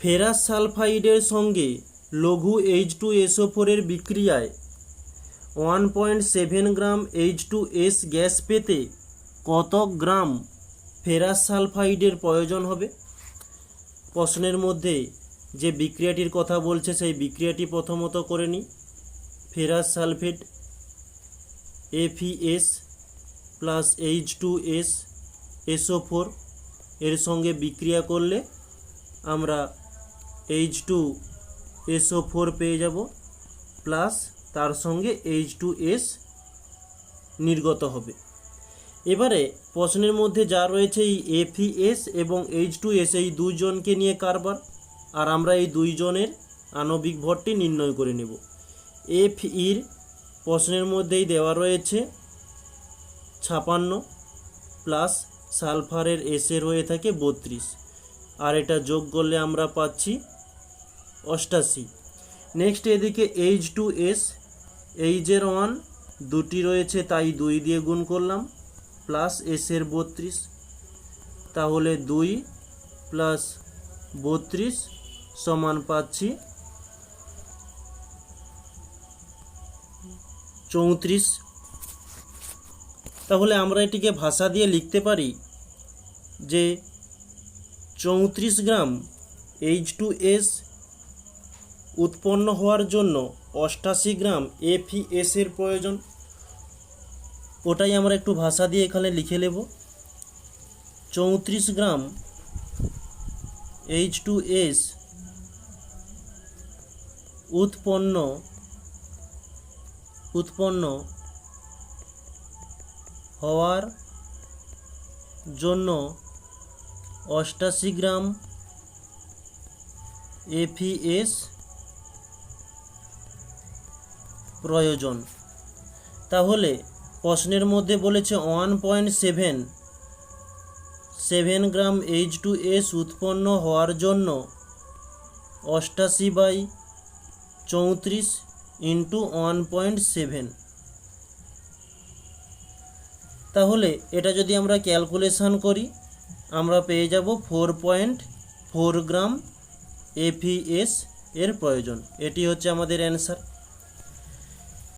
Ferrous সালফাইডের সঙ্গে লঘু H two SO ফোরের বিক্রিয়ায় one point seven gram H two S gas পেতে কত গ্রাম ফেরাস সালফাইডের প্রয়োজন হবে? প্রশ্নের মধ্যে যে বিক্রিয়াটির কথা বলছে, সেই বিক্রিয়াটি প্রথমত করে নিই। Ferrous sulphate FeS plus H two S SO four এর সঙ্গে বিক্রিয়া করলে আমরা এইচ টু এসও ফোর পেয়ে যাব প্লাস তার সঙ্গে এইচ টু এস নির্গত হবে। এবারে প্রশ্নের মধ্যে যা রয়েছে, এই এফিএস এবং এইচ টু এস এই দুইজনকে নিয়ে কারবার, আর আমরা এই দুইজনের আণবিক ভরটি নির্ণয় করে নেব। এফ ইর প্রশ্নের মধ্যেই দেওয়া রয়েছে, ছাপান্ন প্লাস সালফারের এসের হয়ে থাকে বত্রিশ। আর এটা যোগ করলে আমরা পাচ্ছি অষ্টাশি। নেক্সট এদিকে এইচ টু এস এইচের ওয়ান দুটি রয়েছে, তাই দুই দিয়ে গুণ করলাম প্লাস এসের বত্রিশ। তাহলে দুই প্লাস বত্রিশ সমান পাচ্ছি চৌত্রিশ। তাহলে আমরা এটিকে ভাষা দিয়ে লিখতে পারি যে চৌত্রিশ গ্রাম এইচ টু এস উৎপন্ন হওয়ার জন্য অষ্টাশি গ্রাম এফিএস এর প্রয়োজন। ওটাই আমরা একটু ভাষা দিয়ে এখানে লিখে নেব। চৌত্রিশ গ্রাম এইচ টু এস উৎপন্ন উৎপন্ন হওয়ার জন্য অষ্টাশি গ্রাম এফিএস প্রয়োজন। তাহলে প্রশ্নের মধ্যে বলেছে one point seven seven gram H two S উৎপন্ন হওয়ার জন্য অষ্টাশি বাই চৌত্রিশ ইন্টু ওয়ান পয়েন্ট সেভেন তাহলে এটা যদি আমরা ক্যালকুলেশন করি, আমরা পেয়ে যাব four point four gram FeS এর প্রয়োজন। এটি হচ্ছে আমাদের অ্যান্সার